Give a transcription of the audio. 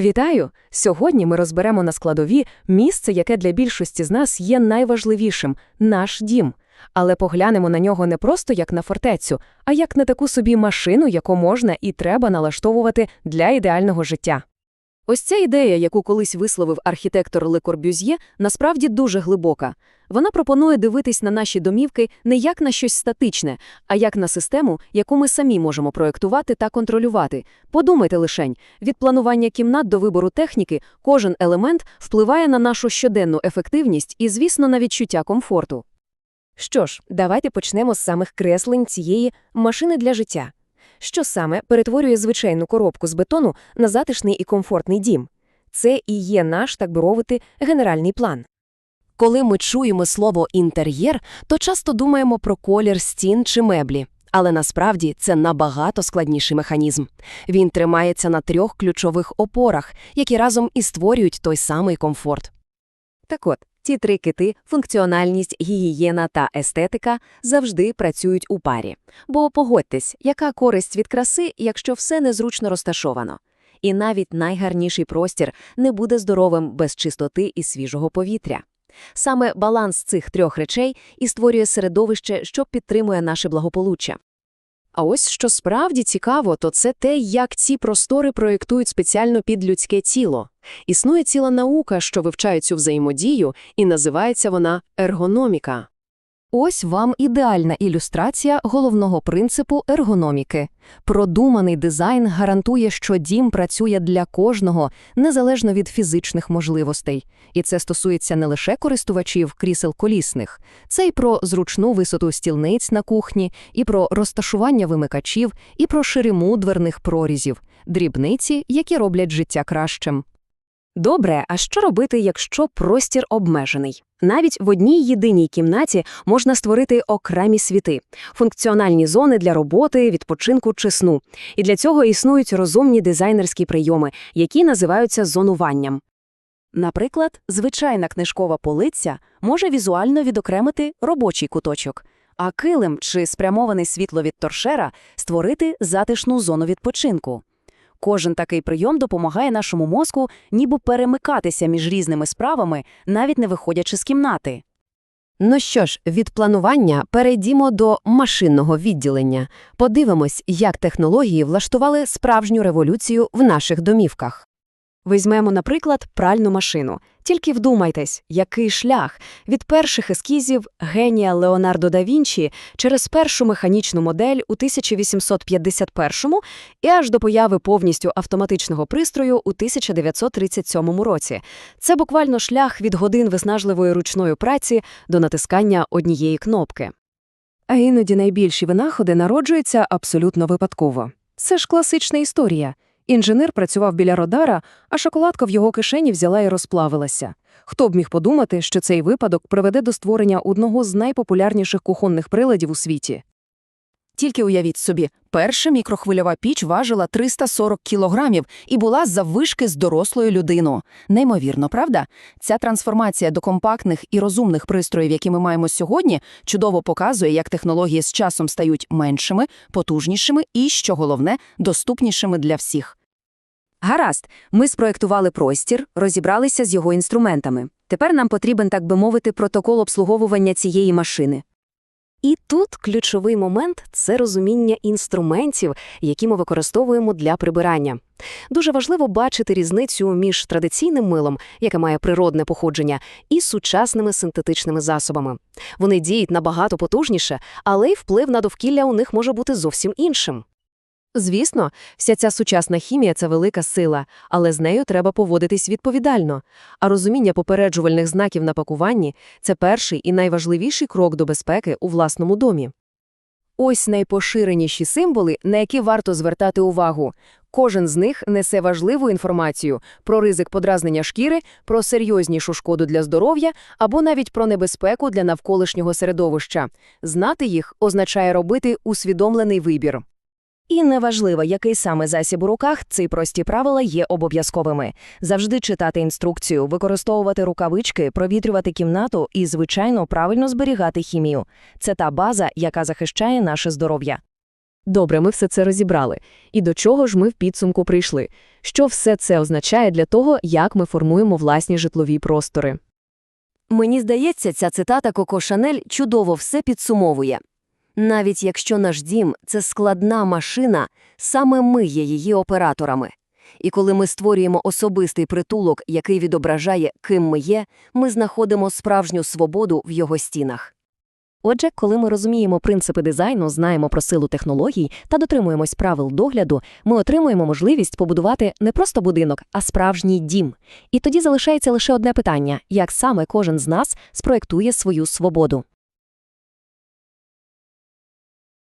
Вітаю! Сьогодні ми розберемо на складові місце, яке для більшості з нас є найважливішим наш дім. Але поглянемо на нього не просто як на фортецю, а як на таку собі машину, яку можна і треба налаштовувати для ідеального життя. Ось ця ідея, яку колись висловив архітектор Ле Корбюз'є, насправді дуже глибока. Вона пропонує дивитись на наші домівки не як на щось статичне, а як на систему, яку ми самі можемо проєктувати та контролювати. Подумайте лишень, від планування кімнат до вибору техніки кожен елемент впливає на нашу щоденну ефективність і, звісно, на відчуття комфорту. Що ж, давайте почнемо з самих креслень цієї машини для життя. Що саме перетворює звичайну коробку з бетону на затишний і комфортний дім? Це і є наш, так би мовити, генеральний план. Коли ми чуємо слово інтер'єр, то часто думаємо про колір стін чи меблі. Але насправді це набагато складніший механізм. Він тримається на трьох ключових опорах, які разом і створюють той самий комфорт. Так от, ці три кити функціональність, гігієна та естетика завжди працюють у парі. Бо погодьтесь, яка користь від краси, якщо все незручно розташовано. І навіть найгарніший простір не буде здоровим без чистоти і свіжого повітря. Саме баланс цих трьох речей і створює середовище, що підтримує наше благополуччя. А ось що справді цікаво, то це те, як ці простори проєктують спеціально під людське тіло. Існує ціла наука, що вивчає цю взаємодію, і називається вона ергономіка. Ось вам ідеальна ілюстрація головного принципу ергономіки. Продуманий дизайн гарантує, що дім працює для кожного, незалежно від фізичних можливостей. І це стосується не лише користувачів крісел колісних, це й про зручну висоту стільниць на кухні, і про розташування вимикачів, і про шириму дверних прорізів, дрібниці, які роблять життя кращим. Добре, а що робити, якщо простір обмежений? Навіть в одній єдиній кімнаті можна створити окремі світи, функціональні зони для роботи, відпочинку чи сну. І для цього існують розумні дизайнерські прийоми, які називаються зонуванням. Наприклад, звичайна книжкова полиця може візуально відокремити робочий куточок, а килим чи спрямований світло від торшера створити затишну зону відпочинку. Кожен такий прийом допомагає нашому мозку ніби перемикатися між різними справами, навіть не виходячи з кімнати. Ну що ж, від планування перейдімо до машинного відділення. Подивимось, як технології влаштували справжню революцію в наших домівках. Візьмемо, наприклад, пральну машину. Тільки вдумайтесь, який шлях від перших ескізів генія Леонардо да Вінчі через першу механічну модель у 1851-му і аж до появи повністю автоматичного пристрою у 1937 році. Це буквально шлях від годин виснажливої ручної праці до натискання однієї кнопки. А іноді найбільші винаходи народжуються абсолютно випадково. Це ж класична історія. Інженер працював біля Родара, а шоколадка в його кишені взяла і розплавилася. Хто б міг подумати, що цей випадок приведе до створення одного з найпопулярніших кухонних приладів у світі? Тільки уявіть собі, перша мікрохвильова піч важила 340 кілограмів і була заввишки з дорослою людину. Неймовірно, правда? Ця трансформація до компактних і розумних пристроїв, які ми маємо сьогодні, чудово показує, як технології з часом стають меншими, потужнішими і, що головне, доступнішими для всіх. Гаразд, ми спроєктували простір, розібралися з його інструментами. Тепер нам потрібен, так би мовити, протокол обслуговування цієї машини. І тут ключовий момент це розуміння інструментів, які ми використовуємо для прибирання. Дуже важливо бачити різницю між традиційним милом, яке має природне походження, і сучасними синтетичними засобами. Вони діють набагато потужніше, але й вплив на довкілля у них може бути зовсім іншим. Звісно, вся ця сучасна хімія це велика сила, але з нею треба поводитись відповідально. А розуміння попереджувальних знаків на пакуванні це перший і найважливіший крок до безпеки у власному домі. Ось найпоширеніші символи, на які варто звертати увагу. Кожен з них несе важливу інформацію про ризик подразнення шкіри, про серйознішу шкоду для здоров'я або навіть про небезпеку для навколишнього середовища. Знати їх означає робити усвідомлений вибір. І неважливо, який саме засіб у руках, ці прості правила є обов'язковими. Завжди читати інструкцію, використовувати рукавички, провітрювати кімнату і, звичайно, правильно зберігати хімію. Це та база, яка захищає наше здоров'я. Добре, ми все це розібрали. І до чого ж ми в підсумку прийшли? Що все це означає для того, як ми формуємо власні житлові простори? Мені здається, ця цитата Коко Шанель чудово все підсумовує. Навіть якщо наш дім – це складна машина, саме ми є її операторами. І коли ми створюємо особистий притулок, який відображає, ким ми є, ми знаходимо справжню свободу в його стінах. Отже, коли ми розуміємо принципи дизайну, знаємо про силу технологій та дотримуємось правил догляду, ми отримуємо можливість побудувати не просто будинок, а справжній дім. І тоді залишається лише одне питання: як саме кожен з нас спроектує свою свободу.